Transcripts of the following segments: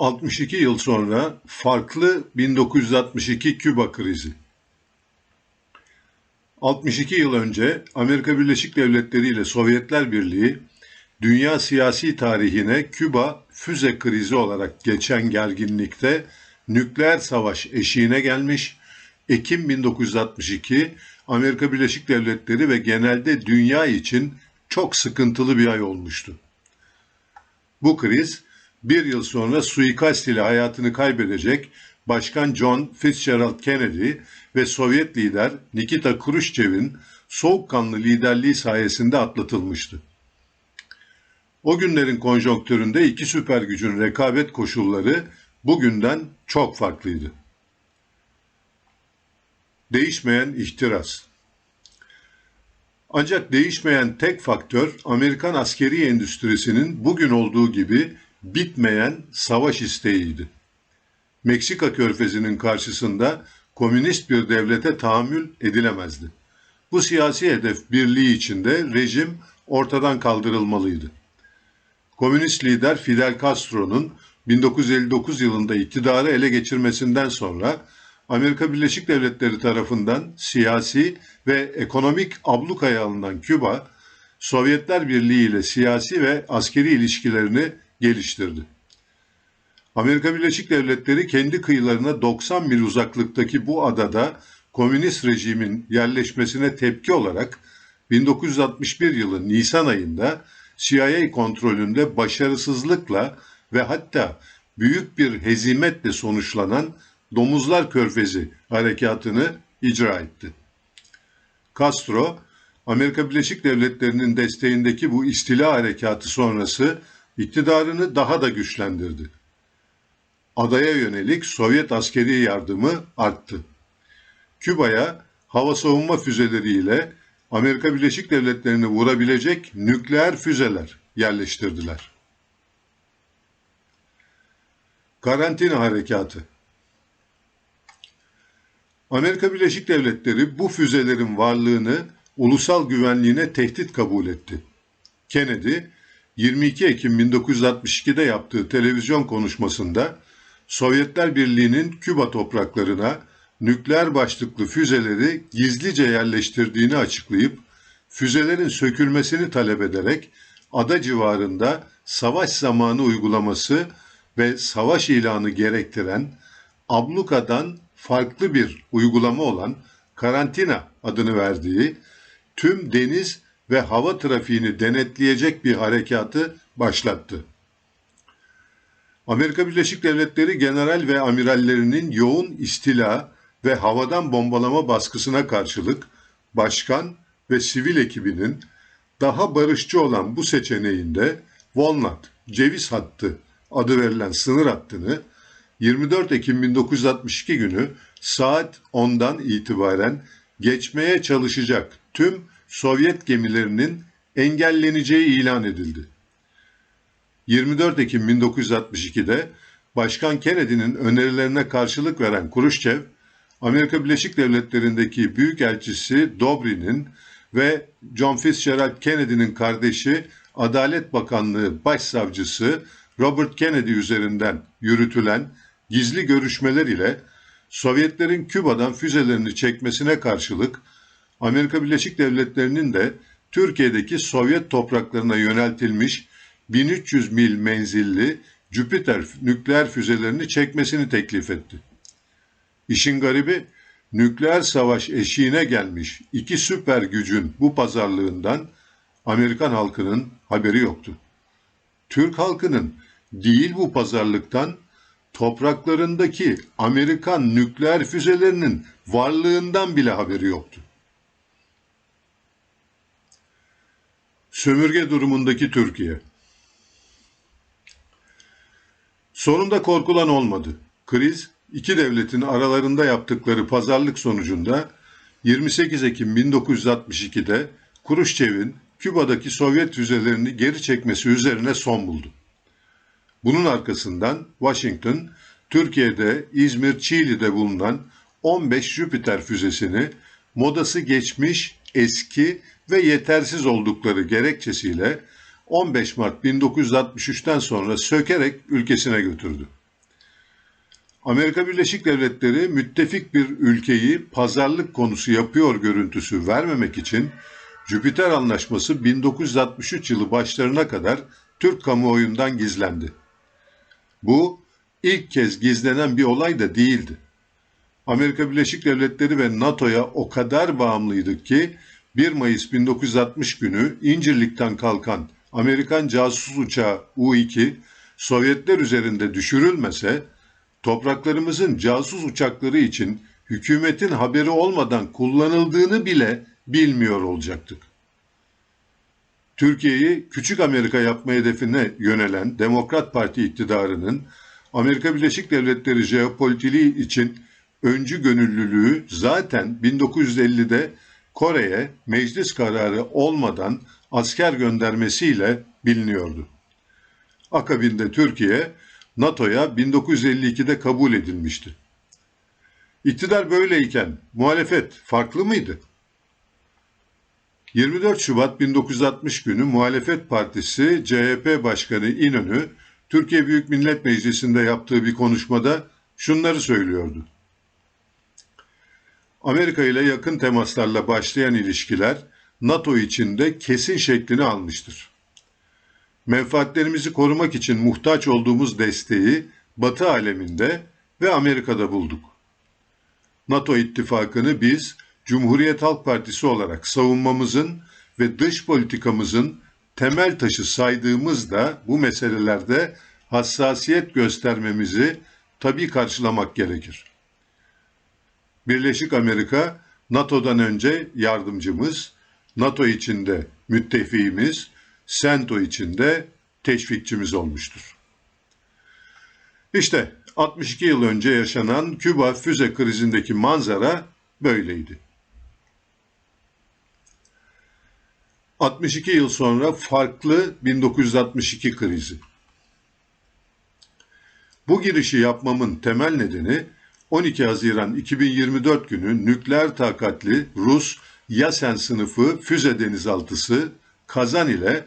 62 yıl sonra farklı 1962 Küba krizi. 62 yıl önce Amerika Birleşik Devletleri ile Sovyetler Birliği dünya siyasi tarihine Küba füze krizi olarak geçen gerginlikte nükleer savaş eşiğine gelmiş. Ekim 1962 Amerika Birleşik Devletleri ve genelde dünya için çok sıkıntılı bir ay olmuştu. Bu kriz bir yıl sonra suikast ile hayatını kaybedecek Başkan John Fitzgerald Kennedy ve Sovyet lider Nikita Khrushchev'in soğukkanlı liderliği sayesinde atlatılmıştı. O günlerin konjonktüründe iki süper gücün rekabet koşulları bugünden çok farklıydı. Değişmeyen ihtiras. Ancak değişmeyen tek faktör Amerikan askeri endüstrisinin bugün olduğu gibi bitmeyen savaş isteğiydi. Meksika körfezinin karşısında komünist bir devlete tahammül edilemezdi. Bu siyasi hedef birliği içinde rejim ortadan kaldırılmalıydı. Komünist lider Fidel Castro'nun 1959 yılında iktidarı ele geçirmesinden sonra Amerika Birleşik Devletleri tarafından siyasi ve ekonomik ablukaya alınan Küba, Sovyetler Birliği ile siyasi ve askeri ilişkilerini geliştirdi. Amerika Birleşik Devletleri kendi kıyılarına 90 mil uzaklıktaki bu adada komünist rejimin yerleşmesine tepki olarak 1961 yılı Nisan ayında CIA kontrolünde başarısızlıkla ve hatta büyük bir hezimetle sonuçlanan Domuzlar Körfezi harekatını icra etti. Castro, Amerika Birleşik Devletleri'nin desteğindeki bu istila harekatı sonrası iktidarını daha da güçlendirdi. Adaya yönelik Sovyet askeri yardımı arttı. Küba'ya hava savunma füzeleriyle Amerika Birleşik Devletleri'ni vurabilecek nükleer füzeler yerleştirdiler. Karantina Harekatı Amerika Birleşik Devletleri bu füzelerin varlığını ulusal güvenliğine tehdit kabul etti. Kennedy, 22 Ekim 1962'de yaptığı televizyon konuşmasında Sovyetler Birliği'nin Küba topraklarına nükleer başlıklı füzeleri gizlice yerleştirdiğini açıklayıp füzelerin sökülmesini talep ederek ada civarında savaş zamanı uygulaması ve savaş ilanı gerektiren ablukadan farklı bir uygulama olan karantina adını verdiği tüm deniz ve hava trafiğini denetleyecek bir harekatı başlattı. Amerika Birleşik Devletleri general ve amirallerinin yoğun istila ve havadan bombalama baskısına karşılık başkan ve sivil ekibinin daha barışçı olan bu seçeneğinde Walnut, ceviz hattı adı verilen sınır hattını 24 Ekim 1962 günü saat 10'dan itibaren geçmeye çalışacak tüm Sovyet gemilerinin engelleneceği ilan edildi. 24 Ekim 1962'de Başkan Kennedy'nin önerilerine karşılık veren Khrushchev, Amerika Birleşik Devletleri'ndeki Büyükelçisi Dobrin'in ve John Fitzgerald Kennedy'nin kardeşi Adalet Bakanlığı Başsavcısı Robert Kennedy üzerinden yürütülen gizli görüşmeler ile Sovyetlerin Küba'dan füzelerini çekmesine karşılık Amerika Birleşik Devletleri'nin de Türkiye'deki Sovyet topraklarına yöneltilmiş 1300 mil menzilli Jüpiter nükleer füzelerini çekmesini teklif etti. İşin garibi nükleer savaş eşiğine gelmiş iki süper gücün bu pazarlığından Amerikan halkının haberi yoktu. Türk halkının değil bu pazarlıktan topraklarındaki Amerikan nükleer füzelerinin varlığından bile haberi yoktu. Sömürge durumundaki Türkiye Sonunda korkulan olmadı. Kriz, iki devletin aralarında yaptıkları pazarlık sonucunda 28 Ekim 1962'de Khrushchev'in Küba'daki Sovyet füzelerini geri çekmesi üzerine son buldu. Bunun arkasından Washington, Türkiye'de İzmir Çiğli'de bulunan 15 Jüpiter füzesini modası geçmiş, eski ve yetersiz oldukları gerekçesiyle 15 Mart 1963'ten sonra sökerek ülkesine götürdü. Amerika Birleşik Devletleri müttefik bir ülkeyi pazarlık konusu yapıyor görüntüsü vermemek için Jüpiter Anlaşması 1963 yılı başlarına kadar Türk kamuoyundan gizlendi. Bu ilk kez gizlenen bir olay da değildi. Amerika Birleşik Devletleri ve NATO'ya o kadar bağımlıydık ki 1 Mayıs 1960 günü İncirlik'ten kalkan Amerikan casus uçağı U-2 Sovyetler üzerinde düşürülmese topraklarımızın casus uçakları için hükümetin haberi olmadan kullanıldığını bile bilmiyor olacaktık. Türkiye'yi küçük Amerika yapma hedefine yönelen Demokrat Parti iktidarının Amerika Birleşik Devletleri jeopolitiği için öncü gönüllülüğü zaten 1950'de Kore'ye meclis kararı olmadan asker göndermesiyle biliniyordu. Akabinde Türkiye NATO'ya 1952'de kabul edilmişti. İktidar böyleyken muhalefet farklı mıydı? 24 Şubat 1960 günü Muhalefet Partisi CHP Başkanı İnönü Türkiye Büyük Millet Meclisi'nde yaptığı bir konuşmada şunları söylüyordu. Amerika ile yakın temaslarla başlayan ilişkiler NATO içinde kesin şeklini almıştır. Menfaatlerimizi korumak için muhtaç olduğumuz desteği Batı aleminde ve Amerika'da bulduk. NATO ittifakını biz Cumhuriyet Halk Partisi olarak savunmamızın ve dış politikamızın temel taşı saydığımızda bu meselelerde hassasiyet göstermemizi tabii karşılamak gerekir. Birleşik Amerika NATO'dan önce yardımcımız, NATO içinde müttefiğimiz, SENTO içinde teşvikçimiz olmuştur. İşte 62 yıl önce yaşanan Küba füze krizindeki manzara böyleydi. 62 yıl sonra farklı 1962 krizi. Bu girişi yapmamın temel nedeni 12 Haziran 2024 günü nükleer takatli Rus Yasen sınıfı füze denizaltısı Kazan ile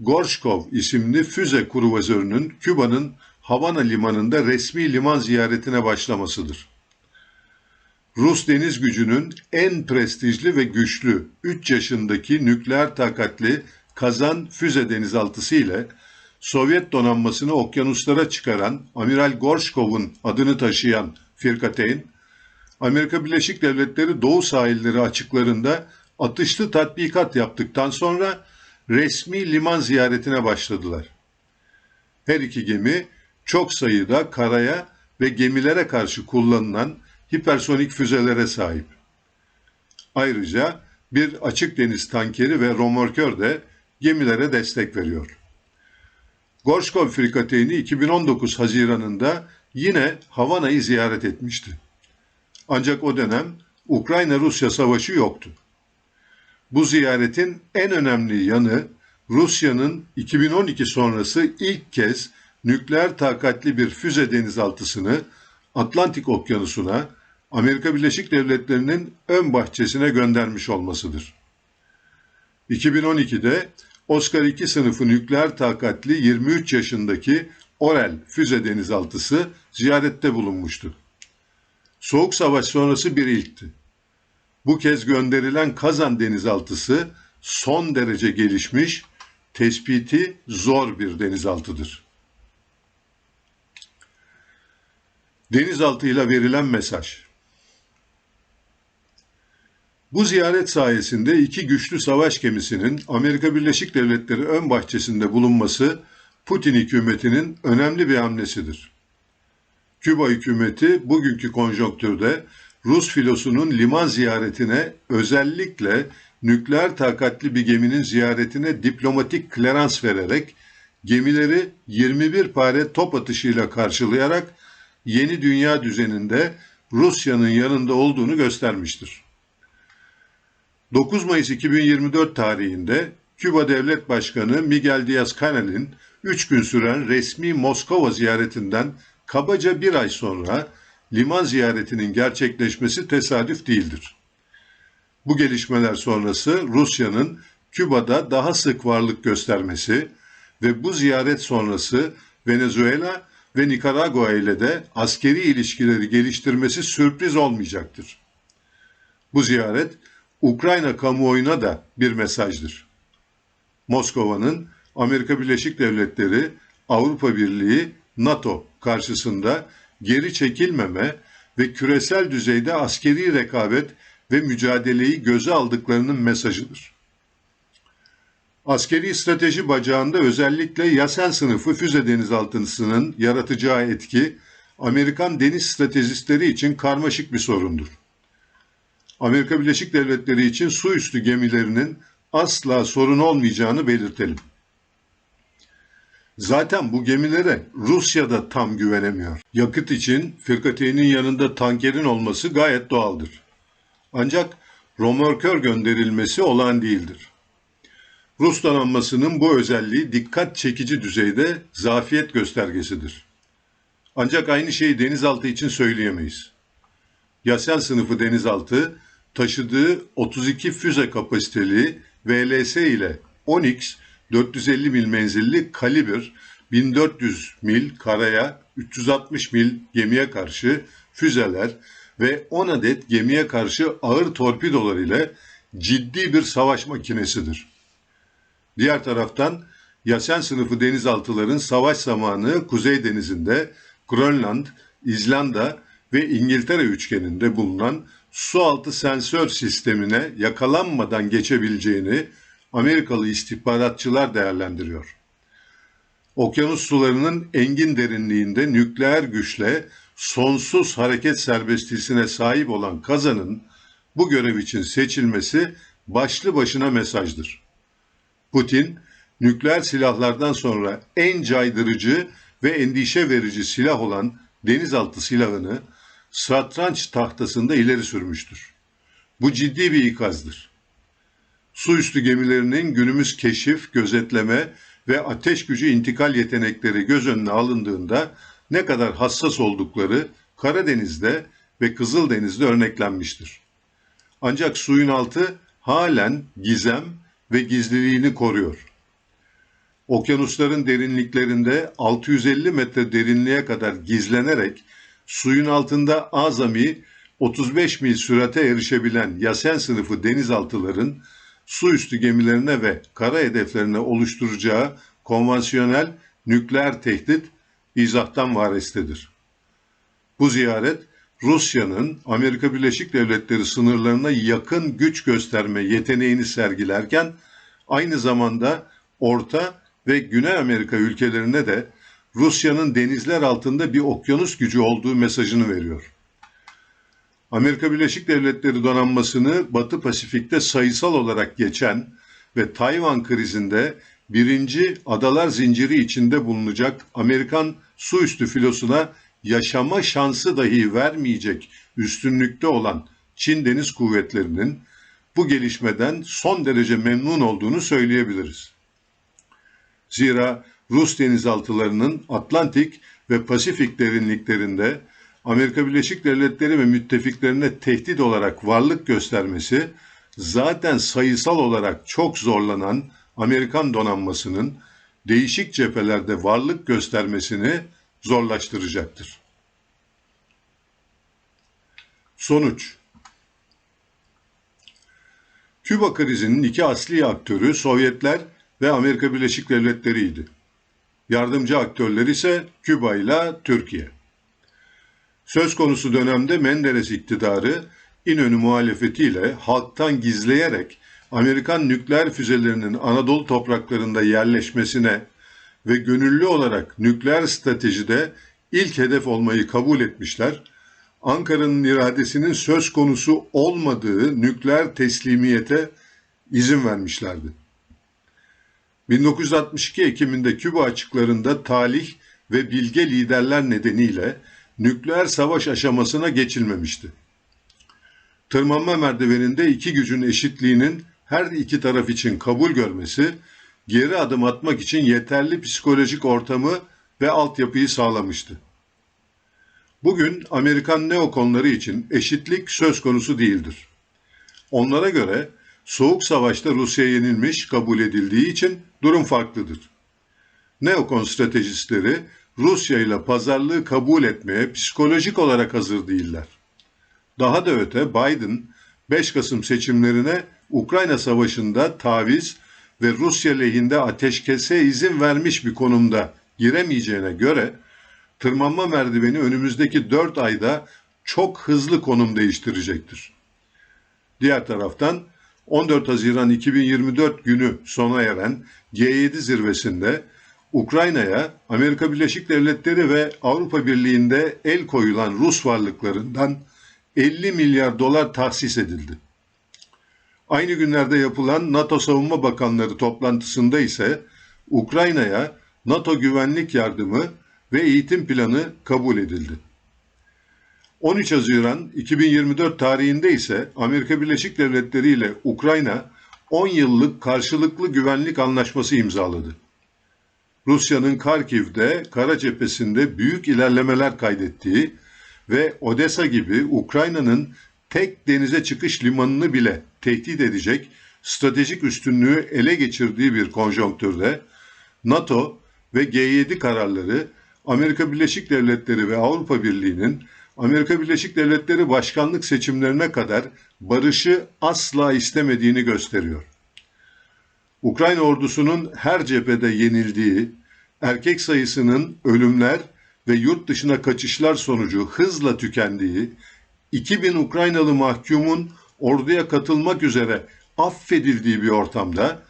Gorshkov isimli füze kruvazörünün Küba'nın Havana limanında resmi liman ziyaretine başlamasıdır. Rus deniz gücünün en prestijli ve güçlü 3 yaşındaki nükleer takatli Kazan füze denizaltısı ile Sovyet donanmasını okyanuslara çıkaran Amiral Gorshkov'un adını taşıyan Firkateyn, Amerika Birleşik Devletleri Doğu sahilleri açıklarında atışlı tatbikat yaptıktan sonra resmi liman ziyaretine başladılar. Her iki gemi çok sayıda karaya ve gemilere karşı kullanılan hipersonik füzelere sahip. Ayrıca bir açık deniz tankeri ve romorkör de gemilere destek veriyor. Gorshkov frikateyni 2019 Haziran'ında yine Havana'yı ziyaret etmişti. Ancak o dönem Ukrayna-Rusya savaşı yoktu. Bu ziyaretin en önemli yanı Rusya'nın 2012 sonrası ilk kez nükleer takatli bir füze denizaltısını Atlantik Okyanusu'na Amerika Birleşik Devletleri'nin ön bahçesine göndermiş olmasıdır. 2012'de Oscar 2 sınıfı nükleer takatli 23 yaşındaki Orel füze denizaltısı ziyarette bulunmuştu. Soğuk Savaş sonrası bir ilkti. Bu kez gönderilen Kazan denizaltısı son derece gelişmiş, tespiti zor bir denizaltıdır. Denizaltıyla verilen mesaj. Bu ziyaret sayesinde iki güçlü savaş gemisinin Amerika Birleşik Devletleri ön bahçesinde bulunması Putin hükümetinin önemli bir hamlesidir. Küba hükümeti bugünkü konjonktürde Rus filosunun liman ziyaretine özellikle nükleer takatli bir geminin ziyaretine diplomatik klerans vererek gemileri 21 pare top atışıyla karşılayarak yeni dünya düzeninde Rusya'nın yanında olduğunu göstermiştir. 9 Mayıs 2024 tarihinde Küba Devlet Başkanı Miguel Diaz-Canel'in 3 gün süren resmi Moskova ziyaretinden kabaca bir ay sonra liman ziyaretinin gerçekleşmesi tesadüf değildir. Bu gelişmeler sonrası Rusya'nın Küba'da daha sık varlık göstermesi ve bu ziyaret sonrası Venezuela ve Nikaragua ile de askeri ilişkileri geliştirmesi sürpriz olmayacaktır. Bu ziyaret Ukrayna kamuoyuna da bir mesajdır. Moskova'nın Amerika Birleşik Devletleri, Avrupa Birliği, NATO karşısında geri çekilmeme ve küresel düzeyde askeri rekabet ve mücadeleyi göze aldıklarının mesajıdır. Askeri strateji bacağında özellikle Yasen sınıfı füze denizaltısının yaratacağı etki Amerikan deniz stratejistleri için karmaşık bir sorundur. Amerika Birleşik Devletleri için su üstü gemilerinin asla sorun olmayacağını belirtelim. Zaten bu gemilere Rusya da tam güvenemiyor. Yakıt için Firkateyn'in yanında tankerin olması gayet doğaldır. Ancak romorkör gönderilmesi olan değildir. Rus donanmasının bu özelliği dikkat çekici düzeyde zafiyet göstergesidir. Ancak aynı şeyi denizaltı için söyleyemeyiz. Yasen sınıfı denizaltı taşıdığı 32 füze kapasiteli VLS ile Onyx 450 mil menzilli kaliber 1400 mil karaya 360 mil gemiye karşı füzeler ve 10 adet gemiye karşı ağır torpidolar ile ciddi bir savaş makinesidir. Diğer taraftan Yasen sınıfı denizaltıların savaş zamanı Kuzey Denizi'nde Grönland, İzlanda ve İngiltere üçgeninde bulunan sualtı sensör sistemine yakalanmadan geçebileceğini Amerikalı istihbaratçılar değerlendiriyor. Okyanus sularının engin derinliğinde nükleer güçle sonsuz hareket serbestliğine sahip olan kazanın bu görev için seçilmesi başlı başına mesajdır. Putin, nükleer silahlardan sonra en caydırıcı ve endişe verici silah olan denizaltı silahını satranç tahtasında ileri sürmüştür. Bu ciddi bir ikazdır. Su üstü gemilerinin günümüz keşif, gözetleme ve ateş gücü intikal yetenekleri göz önüne alındığında ne kadar hassas oldukları Karadeniz'de ve Kızıldeniz'de örneklenmiştir. Ancak suyun altı halen gizem ve gizliliğini koruyor. Okyanusların derinliklerinde 650 metre derinliğe kadar gizlenerek suyun altında azami 35 mil sürate erişebilen Yasen sınıfı denizaltıların su üstü gemilerine ve kara hedeflerine oluşturacağı konvansiyonel nükleer tehdit izahtan varestedir. Bu ziyaret Rusya'nın Amerika Birleşik Devletleri sınırlarına yakın güç gösterme yeteneğini sergilerken aynı zamanda Orta ve Güney Amerika ülkelerine de Rusya'nın denizler altında bir okyanus gücü olduğu mesajını veriyor. Amerika Birleşik Devletleri donanmasını Batı Pasifik'te sayısal olarak geçen ve Tayvan krizinde birinci adalar zinciri içinde bulunacak Amerikan su üstü filosuna yaşama şansı dahi vermeyecek üstünlükte olan Çin Deniz Kuvvetleri'nin bu gelişmeden son derece memnun olduğunu söyleyebiliriz. Zira Rus denizaltılarının Atlantik ve Pasifik derinliklerinde Amerika Birleşik Devletleri ve müttefiklerine tehdit olarak varlık göstermesi zaten sayısal olarak çok zorlanan Amerikan donanmasının değişik cephelerde varlık göstermesini zorlaştıracaktır. Sonuç Küba krizinin iki asli aktörü Sovyetler ve Amerika Birleşik Devletleri'ydi. Yardımcı aktörler ise Küba ile Türkiye. Söz konusu dönemde Menderes iktidarı İnönü muhalefetiyle halktan gizleyerek Amerikan nükleer füzelerinin Anadolu topraklarında yerleşmesine ve gönüllü olarak nükleer stratejide ilk hedef olmayı kabul etmişler, Ankara'nın iradesinin söz konusu olmadığı nükleer teslimiyete izin vermişlerdi. 1962 Ekim'inde Küba açıklarında talih ve bilge liderler nedeniyle nükleer savaş aşamasına geçilmemişti. Tırmanma merdiveninde iki gücün eşitliğinin her iki taraf için kabul görmesi, geri adım atmak için yeterli psikolojik ortamı ve altyapıyı sağlamıştı. Bugün Amerikan neokonları için eşitlik söz konusu değildir. Onlara göre Soğuk Savaş'ta Rusya yenilmiş kabul edildiği için durum farklıdır. neokon stratejistleri Rusya ile pazarlığı kabul etmeye psikolojik olarak hazır değiller. Daha da öte Biden 5 Kasım seçimlerine Ukrayna Savaşı'nda taviz ve Rusya lehinde ateşkese izin vermiş bir konumda giremeyeceğine göre tırmanma merdiveni önümüzdeki 4 ayda çok hızlı konum değiştirecektir. Diğer taraftan 14 Haziran 2024 günü sona eren G7 zirvesinde Ukrayna'ya Amerika Birleşik Devletleri ve Avrupa Birliği'nde el koyulan Rus varlıklarından 50 milyar dolar tahsis edildi. Aynı günlerde yapılan NATO Savunma Bakanları toplantısında ise Ukrayna'ya NATO güvenlik yardımı ve eğitim planı kabul edildi. 13 Haziran 2024 tarihinde ise Amerika Birleşik Devletleri ile Ukrayna 10 yıllık karşılıklı güvenlik anlaşması imzaladı. Rusya'nın Karkiv'de, kara cephesinde büyük ilerlemeler kaydettiği ve Odessa gibi Ukrayna'nın tek denize çıkış limanını bile tehdit edecek stratejik üstünlüğü ele geçirdiği bir konjonktürde NATO ve G7 kararları Amerika Birleşik Devletleri ve Avrupa Birliği'nin Amerika Birleşik Devletleri başkanlık seçimlerine kadar barışı asla istemediğini gösteriyor. Ukrayna ordusunun her cephede yenildiği, erkek sayısının ölümler ve yurt dışına kaçışlar sonucu hızla tükendiği, 2000 Ukraynalı mahkumun orduya katılmak üzere affedildiği bir ortamda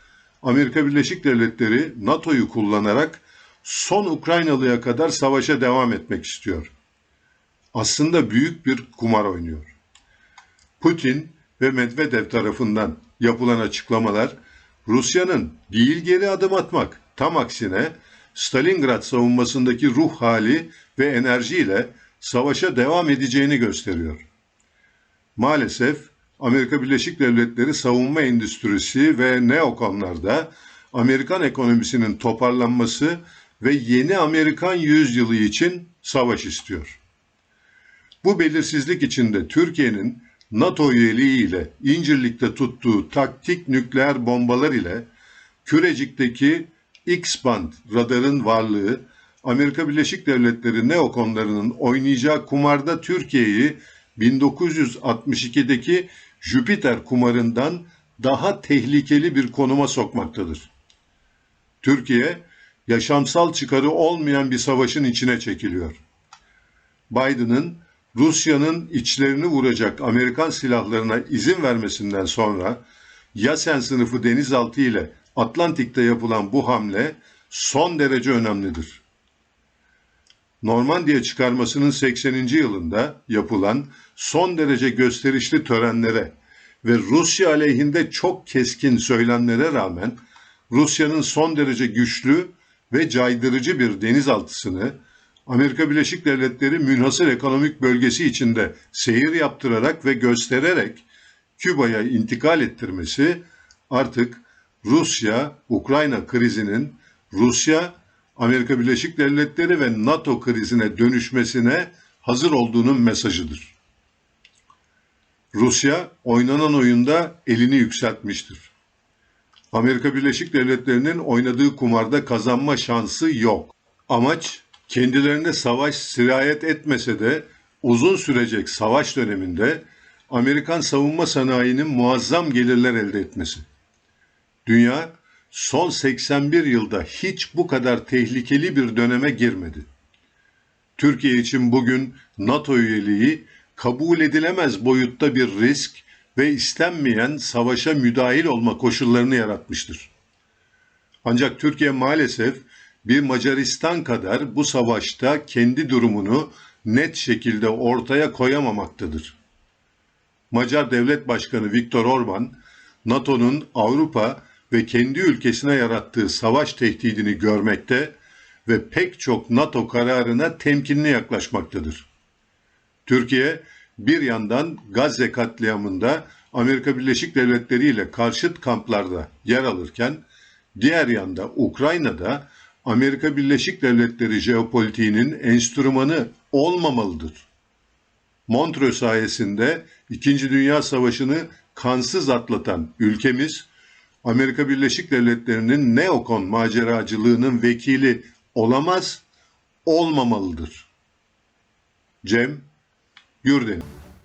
Amerika Birleşik Devletleri NATO'yu kullanarak son Ukraynalıya kadar savaşa devam etmek istiyor. Aslında büyük bir kumar oynuyor. Putin ve Medvedev tarafından yapılan açıklamalar Rusya'nın değil geri adım atmak, tam aksine Stalingrad savunmasındaki ruh hali ve enerjiyle savaşa devam edeceğini gösteriyor. Maalesef Amerika Birleşik Devletleri savunma endüstrisi ve neokonlarda Amerikan ekonomisinin toparlanması ve yeni Amerikan yüzyılı için savaş istiyor. Bu belirsizlik içinde Türkiye'nin NATO üyeliği ile İncirlik'te tuttuğu taktik nükleer bombalar ile Kürecik'teki X-band radarın varlığı Amerika Birleşik Devletleri neokonlarının oynayacağı kumarda Türkiye'yi 1962'deki Jüpiter kumarından daha tehlikeli bir konuma sokmaktadır. Türkiye yaşamsal çıkarı olmayan bir savaşın içine çekiliyor. Biden'ın Rusya'nın içlerini vuracak Amerikan silahlarına izin vermesinden sonra Yasen sınıfı denizaltı ile Atlantik'te yapılan bu hamle son derece önemlidir. Normandiya çıkarmasının 80. yılında yapılan son derece gösterişli törenlere ve Rusya aleyhinde çok keskin söylemlere rağmen Rusya'nın son derece güçlü ve caydırıcı bir denizaltısını Amerika Birleşik Devletleri münhasır ekonomik bölgesi içinde seyir yaptırarak ve göstererek Küba'ya intikal ettirmesi artık Rusya-Ukrayna krizinin Rusya, Amerika Birleşik Devletleri ve NATO krizine dönüşmesine hazır olduğunun mesajıdır. Rusya oynanan oyunda elini yükseltmiştir. Amerika Birleşik Devletleri'nin oynadığı kumarda kazanma şansı yok. Amaç kendilerine savaş sirayet etmese de uzun sürecek savaş döneminde Amerikan savunma sanayinin muazzam gelirler elde etmesi. Dünya son 81 yılda hiç bu kadar tehlikeli bir döneme girmedi. Türkiye için bugün NATO üyeliği kabul edilemez boyutta bir risk ve istenmeyen savaşa müdahil olma koşullarını yaratmıştır. Ancak Türkiye maalesef bir Macaristan kadar bu savaşta kendi durumunu net şekilde ortaya koyamamaktadır. Macar Devlet Başkanı Viktor Orban, NATO'nun Avrupa ve kendi ülkesine yarattığı savaş tehdidini görmekte ve pek çok NATO kararına temkinli yaklaşmaktadır. Türkiye bir yandan Gazze katliamında Amerika Birleşik Devletleri ile karşıt kamplarda yer alırken diğer yanda Ukrayna'da Amerika Birleşik Devletleri jeopolitiğinin enstrümanı olmamalıdır. Montreux sayesinde İkinci Dünya Savaşı'nı kansız atlatan ülkemiz Amerika Birleşik Devletleri'nin neokon maceracılığının vekili olamaz, olmamalıdır. Cem Gürden